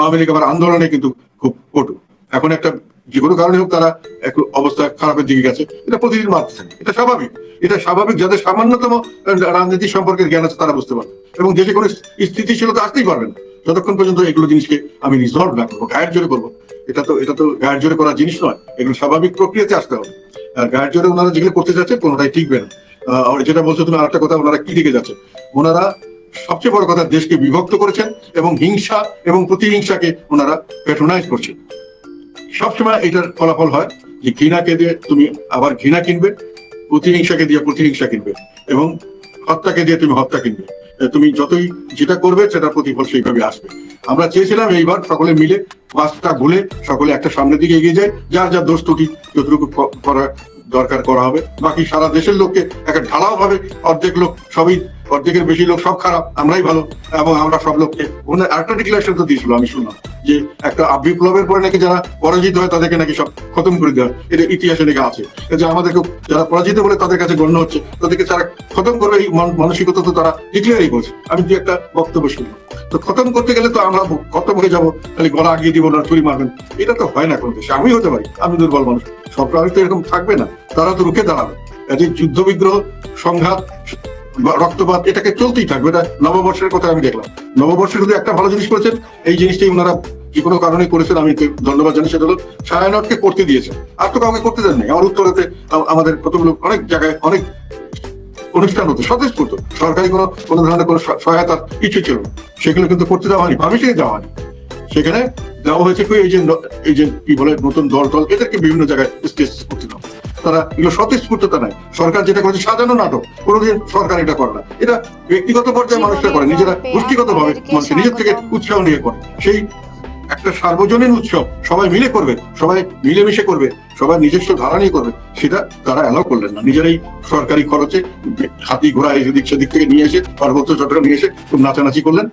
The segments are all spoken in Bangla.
আওয়ামী লীগ আবার আন্দোলনে কিন্তু খুব কটু। এখন একটা যে কোনো কারণে হোক তারা একটু অবস্থা খারাপের দিকে গেছে। এটা প্রতিদিন মারতেছেন। এটা স্বাভাবিক। এটা স্বাভাবিক যাদের সামান্যতম রাজনীতি সম্পর্কে জ্ঞান আছে তারা বুঝতে পারবে। এবং দেশে কোনো স্থিতিশীলতা আসতেই পারবে না। যতক্ষণ পর্যন্ত এগুলো জিনিসকে আমি রিজলভ না করব, গায়ের জোরে করব, এটা তো এটা তো গায়ের জোরে করার জিনিস নয়। এগুলো স্বাভাবিক প্রক্রিয়াতে আসতে হবে। আর গায়ের জোরে ওনারা যেগুলো করতে যাচ্ছে কোনোটাই টিকবে না। যেটা বলছো তুমি আরেকটা কথা, ওনারা কি দিকে যাচ্ছে? ওনারা সবচেয়ে বড় কথা দেশকে বিভক্ত করেছেন এবং হিংসা এবং প্রতিহিংসাকে ওনারা প্যাট্রোনাইজ করছেন। সবসময় এটার ফলাফল হয় যে ঘৃণাকে দিয়ে তুমি আবার ঘৃণা কিনবে, প্রতিহিংসাকে দিয়ে প্রতিহিংসা কিনবে এবং হত্যাকে দিয়ে তুমি হত্যা কিনবে। তুমি যতই যেটা করবে সেটা প্রতিফল সেইভাবে আসবে। আমরা চেয়েছিলাম এইবার সকলে মিলে পাঁচটা ভুলে সকলে একটা সামনের দিকে এগিয়ে যায়, যার যার দোষ ত্রুটি যতটুকু করা, দরকার করা হবে। বাকি সারা দেশের লোককে একটা ঢালাও ভাবে অর্ধেক লোক সবই অর্ধেকের বেশি লোক, সব খারাপ, আমরাই ভালো, এবং আমরা সব লোককে। আরেকটা ডিক্লারেশন তো দিয়েছিল, আমি শুনলাম, যে একটা বিপ্লবের পরে নাকি যারা পরাজিত হয়, তাদেরকে নাকি সব খতম করে দেওয়া এটা ইতিহাসে নাকি আছে। যে আমাদেরকে যারা পরাজিত বলে তাদের কাছে গণ্য হচ্ছে, তাদেরকে যারা খতম করবে, এই মানসিকতা তো তারা ডিক্লেয়ারই করছে। আমি দু একটা বক্তব্য শুনলাম। তো খতম করতে গেলে তো আমরা খতম হয়ে যাব, খালি গলা আগিয়ে দিব না, ছুরি মারবেন। এটা তো হয় না কোনো দেশে আমি হতে পারি, আমি দুর্বল মানুষ। সব প্রাণী তো এরকম থাকবে না, তারা তো রুখে দাঁড়াবে। যুদ্ধ বিগ্রহ সংঘাত রক্তপাত, এটাকে চলতেই থাকবে, এটা নববর্ষের কথা আমি দেখলাম। নববর্ষে শুধু একটা ভালো জিনিস করেছেন, এই জিনিসটাই ওনারা যে কোনো কারণে করেছেন, আমি ধন্যবাদ জানাই সেটা হলো ছায়ানটকে করতে দিয়েছেন। আর তো কাউকে করতে দেন আমার উত্তরেতে আমাদের কতগুলো, অনেক জায়গায়, অনেক অনুষ্ঠান হতো সতেজ করতো। সরকারি কোনো কোনো ধরনের কোনো সহ- সহায়তার কিছু ছিল সেগুলো কিন্তু করতে দেওয়া হয়নি পারমিশনই দেওয়া হয়নি। সেখানে দেওয়া হয়েছে কি, এই যে এই যে কি বলে, নতুন দল টল এদেরকে বিভিন্ন জায়গায় স্টেজ করতে দাও তারা এগুলো স্বতঃস্ফূর্ততা নাই। সরকার যেটা করেছে সাজানো নাটক কোনোদিন সরকার এটা করে না। এটা ব্যক্তিগত পর্যায়ে মানুষরা করে নিজেরা গোষ্ঠীগত ভাবে মানুষ নিজের থেকে উৎসাহ নিয়ে করে। সেই একটা সার্বজনীন উৎসব সবাই মিলে করবে সবাই মিলেমিশে করবে। সবাই নিজস্ব ধারা নিয়ে করবে সেটা তারা অ্যালাউ করলেন না। নিজেরাই সরকারি খরচে হাতি ঘোড়া এদিক সেদিক থেকে নিয়ে এসে পার্বত্য চট্টগ্রাম নিয়ে এসে খুব নাচানাচি করলেন।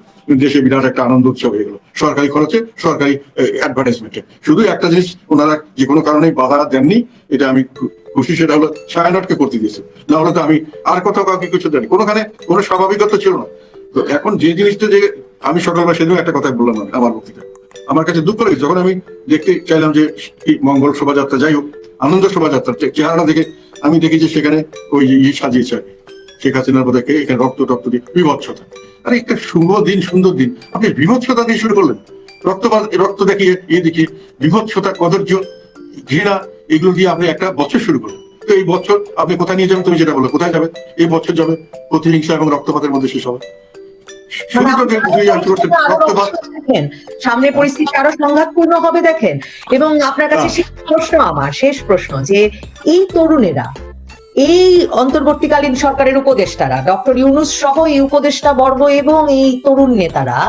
দেশে বিরাট একটা আনন্দ উৎসব হয়ে গেল। সরকারি খরচে সরকারি অ্যাডভার্টাইজমেন্টে শুধু একটা জিনিস ওনারা যে কোনো কারণে বাধা দেননি এটা আমি খুশি সেটা হলো ছায়ানটকে করতে দিয়েছে। না হলে তো আমি আর কোথাও কাউকে কিছু দেয়নি। কোনোখানে কোনো স্বাভাবিকতা ছিল না। তো এখন যে জিনিসটা যে আমি সকালবেলা সেদিন একটা কথা বললাম আমি, আমার বক্তৃতা আমার কাছে দুঃখ লেগেছে যখন আমি দেখতে চাইলাম যে মঙ্গল শোভাযাত্রা, যাই হোক, আনন্দ শোভাযাত্রা চেহারাটা দেখে আমি দেখি যে সেখানে ওই ইয়ে সাজিয়েছে। শেখ হাসিনার পতাকে এখানে রক্ত টক্ত দিয়ে বিভৎসতা। আরে একটা শুভ দিন, সুন্দর দিন। আপনি বিভৎসতা দিয়ে শুরু করলেন। রক্তপাত, রক্ত দেখিয়ে ইয়ে দেখিয়ে বিভৎসতা, কদর্য, ঘৃণা, এগুলো দিয়ে আপনি একটা বছর শুরু করলেন। তো এই বছর আপনি কোথায় নিয়ে যাবেন? তুমি যেটা বলো কোথায় যাবে এই বছর যাবে প্রতিহিংসা এবং রক্তপাতের মধ্যে শেষ হবে। সামনে পরিস্থিতি আরও সংঘাতপূর্ণ হবে দেখেন। এবং আপনার কাছে শেষ প্রশ্ন আমার শেষ প্রশ্ন যে এই তরুণেরা এই অন্তর্বর্তীকালীন সরকারের উপদেষ্টারা ডক্টর ইউনুস সহ এই উপদেষ্টা বর্গ এবং এই তরুণ নেতারা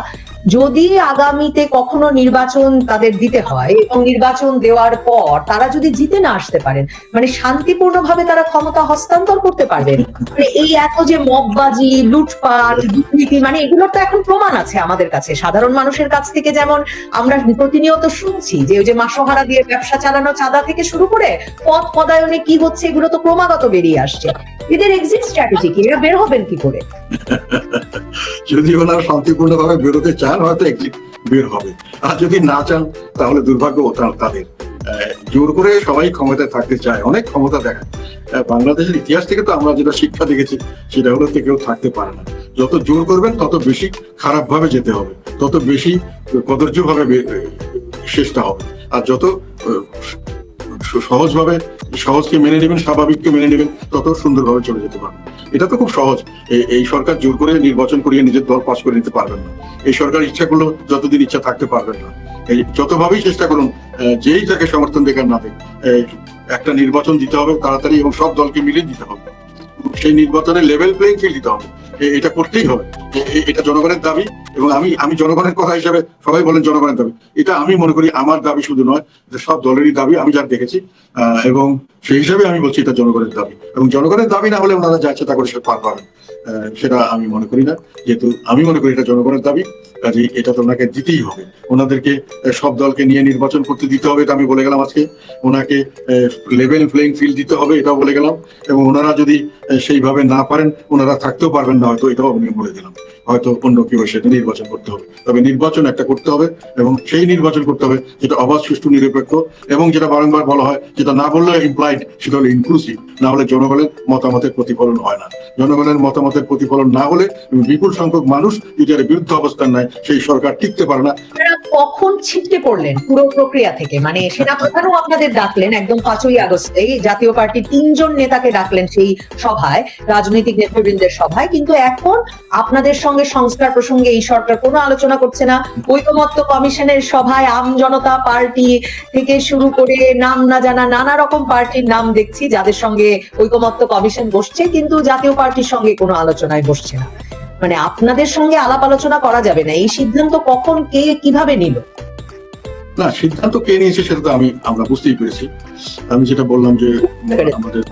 যদি আগামীতে কখনো নির্বাচন তাদের দিতে হয় এবং নির্বাচন দেওয়ার পর তারা যদি জিতে না আসতে পারেন মানে শান্তিপূর্ণভাবে তারা ক্ষমতা হস্তান্তর করতে পারবেন মানে এই এত যে মববাজি লুটপাট, দুর্নীতি মানে এগুলোর তো এখন প্রমাণ আছে আমাদের কাছে। সাধারণ মানুষের কাছ থেকে যেমন আমরা প্রতিনিয়ত শুনছি যে ওই যে মাসোহারা দিয়ে ব্যবসা চালানো চাঁদা থেকে শুরু করে পথ পদায়নে কি হচ্ছে এগুলো তো ক্রমাগত বেরিয়ে আসছে। এদের এক্সিট স্ট্র্যাটেজি কি? এরা বের হবেন কি করে? যদি ওনারা শান্তিপূর্ণ ভাবে বেরোতে চান হয়তো একদিন বের হবে। আর যদি না চান, তাহলে দুর্ভাগ্য তাদের। জোর করে সবাই ক্ষমতায় থাকতে চায়, অনেক ক্ষমতা দেখায়। বাংলাদেশের ইতিহাস থেকে তো আমরা যেটা শিক্ষা দেখেছি, সেটা হলো কেউ থাকতে পারে না। যত জোর করবেন, তত বেশি খারাপ ভাবে যেতে হবে। তত বেশি কদর্য ভাবে শেষটা হবে। আর যত সহজভাবে, সহজকে মেনে নেবেন, স্বাভাবিককে মেনে নেবেন, তত সুন্দরভাবে চলে যেতে পারবেন এটা তো খুব সহজ। এই- সরকার জোর করে নির্বাচন করিয়ে নিজের দল পাশ করে নিতে পারবেন না। এই সরকার ইচ্ছা করলেও যতদিন ইচ্ছা থাকতে পারবেন না। এই যতভাবেই চেষ্টা করুন যেই তাকে সমর্থন দেখার না দেখ একটা নির্বাচন দিতে হবে তাড়াতাড়ি এবং সব দলকে মিলিয়ে দিতে হবে। সেই নির্বাচনে লেভেল প্লেইং ফিল্ড দিতে হবে। এটা করতেই হবে। এটা জনগণের দাবি। এবং আমি আমি জনগণের কথা হিসাবে সবাই বলেন জনগণের দাবি। এটা আমি মনে করি আমার দাবি শুধু নয় যে সব দলেরই দাবি, আমি যা দেখেছি এবং সেই হিসাবে আমি বলছি এটা জনগণের দাবি। এবং জনগণের দাবি না হলে ওনারা যা ইচ্ছা তা করে সে পার পাবেন। সেটা আমি মনে করি না। যেহেতু আমি মনে করি এটা জনগণের দাবি কাজে এটা তো ওনাকে দিতেই হবে। ওনাদেরকে সব দলকে নিয়ে নির্বাচন করতে দিতে হবে, এটা আমি বলে গেলাম আজকে। ওনাকে লেভেল প্লেইং ফিল্ড দিতে হবে, এটাও বলে গেলাম। এবং ওনারা যদি সেইভাবে না পারেন, ওনারা থাকতেও পারবেন না, হয়তো এটাও আমি বলে দিলাম। হয়তো অন্য কেউ সেটা নির্বাচন করতে হবে। তবে নির্বাচন একটা করতে হবে, এবং সেই নির্বাচন করতে হবে যেটা অবাধ, সুষ্ঠু, নিরপেক্ষ, এবং যেটা বারংবার বলা হয়, যেটা না বললে ইমপ্লাইড সেটা হলো ইনক্লুসিভ না হলে জনগণের মতামতের প্রতিফলন হয় না। জনগণের মতামতের প্রতিফলন না হলে বিপুল সংখ্যক মানুষ এর বিরুদ্ধে অবস্থান নেয়, সেই সরকার টিকতে পারে না। কখন ছিটকে পড়লেন পুরো প্রক্রিয়া থেকে? মানে সেনাপ্রধানও আপনাদের ডাকলেন একদম পাঁচই আগস্টে জাতীয় পার্টির তিনজন নেতাকে ডাকলেন সেই সভায়, রাজনৈতিক নেতৃবৃন্দের সভায়। কিন্তু এখন আপনাদের সঙ্গে সংস্কার প্রসঙ্গে এই সরকার কোনো আলোচনা করছে না। ঐকমত্য কমিশনের সভায় আম জনতা পার্টি থেকে শুরু করে নাম না জানা নানা রকম পার্টির নাম দেখছি, যাদের সঙ্গে ঐকমত্য কমিশন বসছে। কিন্তু জাতীয় পার্টির সঙ্গে কোনো আলোচনায় বসছে না। মানে আপনাদের সঙ্গে আলাপ আলোচনা করা যাবে না। এই সিদ্ধান্ত কখন কে কীভাবে নিল? না সিদ্ধান্ত কে নিয়েছে সেটা তো আমি আমরা বুঝতেই পেরেছি। আমি যেটা বললাম যে আমাদের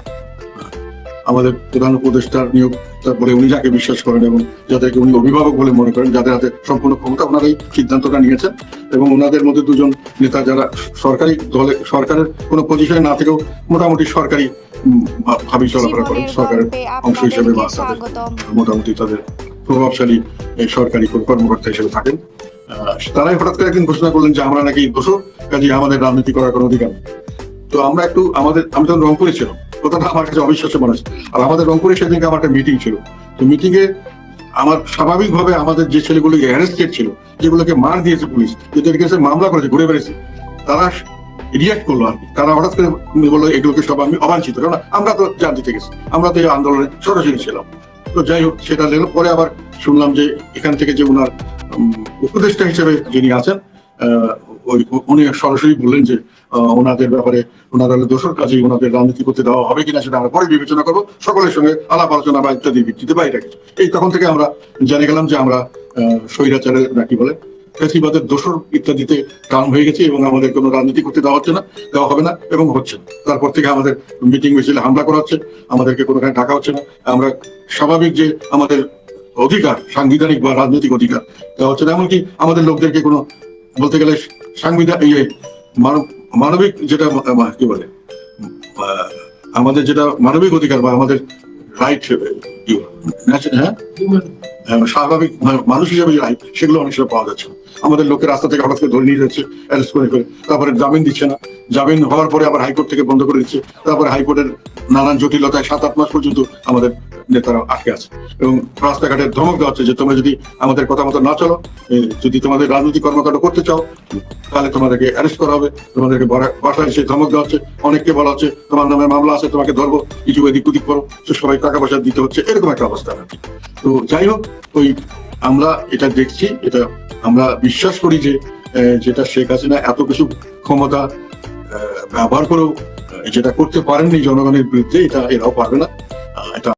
আমাদের প্রধান উপদেষ্টার নিয়োগ তারপরে উনি যাকে বিশ্বাস করেন এবং যাদেরকে উনি অভিভাবক বলে মনে করেন যাদের হাতে সম্পূর্ণ ক্ষমতা ওনারা এই সিদ্ধান্তটা নিয়েছেন। এবং ওনাদের মধ্যে দুজন নেতা যারা সরকারি দলে সরকারের কোনো পজিশনে না থেকেও মোটামুটি সরকারি উম, ভা- চলাফেরা করেন সরকারের অংশ হিসেবে বা তাদের মোটামুটি তাদের প্রভাবশালী সরকারি কর্মকর্তা হিসেবে থাকেন। তারাই হঠাৎ করে একদিন ঘোষণা করলেন যে আমরা নাকি কাজে আমাদের রাজনীতি করার কোনো অধিকার নেই। তো আমরা একটু আমাদের আমি তখন রংপুরে ছিলাম কথাটা আমার কাছে অবিশ্বাস্য মনে হচ্ছে আর আমাদের রংপুরে সেদিনকে আমার একটা মিটিং ছিল। তো মিটিং এ আমার স্বাভাবিকভাবে আমাদের যে ছেলেগুলো অ্যারেস্টেড ছিল যেগুলোকে মার দিয়েছে পুলিশ সে মামলা করেছে ঘুরে বেড়েছে তারা রিয়াক্ট করল আর কি। তারা হঠাৎ করে বলল, এগুলোকে সব আমি অবাঞ্ছিত। কারণ আমরা তো জান দিতে গেছি আমরা তো এই আন্দোলনে সরাসরি ছিলাম। তো যাই হোক, সেটা লেলো পরে আবার শুনলাম যে এখান থেকে যে ওনার উপদেষ্টা হিসেবে যিনি আছেন ওই উনি সরাসরি বললেন যে ওনাদের ব্যাপারে, ওনারা দোষর কাজে ওনাদের রাজনীতি করতে দেওয়া হবে কিনা সেটা আমরা পরে বিবেচনা করব। সকলের সঙ্গে আলাপ আলোচনা বা ইত্যাদি ভিত্তিতে বাইরে এই তখন থেকে আমরা জেনে গেলাম যে আমরা স্বৈরাচারের না কি বলে ফেসিবাদের দোষর ইত্যাদিতে কাম হয়ে গেছে এবং আমাদের কোনো রাজনীতি করতে দেওয়া হচ্ছে না দেওয়া হবে না এবং হচ্ছে তারপর থেকে আমাদের মিটিং মিছিলে হামলা করা হচ্ছে আমাদেরকে কোনোখানে ডাকা হচ্ছে না। আমরা স্বাভাবিক যে আমাদের অধিকার সাংবিধানিক বা রাজনৈতিক অধিকার দেওয়া হচ্ছে না। এমনকি আমাদের লোকদেরকে কোনো বলতে গেলে সাংবিধান মানব মানবিক যেটা কি বলে আমাদের যেটা মানবিক অধিকার বা আমাদের রাইট হ্যাঁ হ্যাঁ, স্বাভাবিক মানুষ হিসেবে যে আইন সেগুলো অনেক সময় পাওয়া যাচ্ছে। আমাদের লোকের রাস্তা থেকে হঠাৎ করে ধরে নিয়ে যাচ্ছে অ্যারেস্ট করে করে তারপরে জামিন দিচ্ছে না। জামিন হওয়ার পরে আবার হাইকোর্ট থেকে বন্ধ করে দিচ্ছে। তারপরে হাইকোর্টের নানান জটিলতায় সাত, আট মাস পর্যন্ত আমাদের নেতারা আটকে আছে। এবং রাস্তাঘাটে ধমক দেওয়া হচ্ছে যে তোমরা যদি আমাদের কথা মতো না চলো যদি তোমাদের রাজনৈতিক কর্মকাণ্ড করতে চাও, তাহলে তোমাদেরকে অ্যারেস্ট করা হবে। তোমাদেরকে বাসায় এসে ধমক দেওয়া হচ্ছে। অনেককে বলা হচ্ছে, তোমার নামে মামলা আছে, তোমাকে ধরবো। কিছু এদিক ওদিক করো। তো সবাই টাকা পয়সা দিতে হচ্ছে। এরকম একটা অবস্থা তো যাই হোক, ওই আমরা এটা দেখছি, এটা আমরা বিশ্বাস করি যে যেটা শেখ হাসিনা এত কিছু ক্ষমতা ব্যবহার করেও যেটা করতে পারেননি জনগণের বিরুদ্ধে, এটা এরাও পারবে না। এটা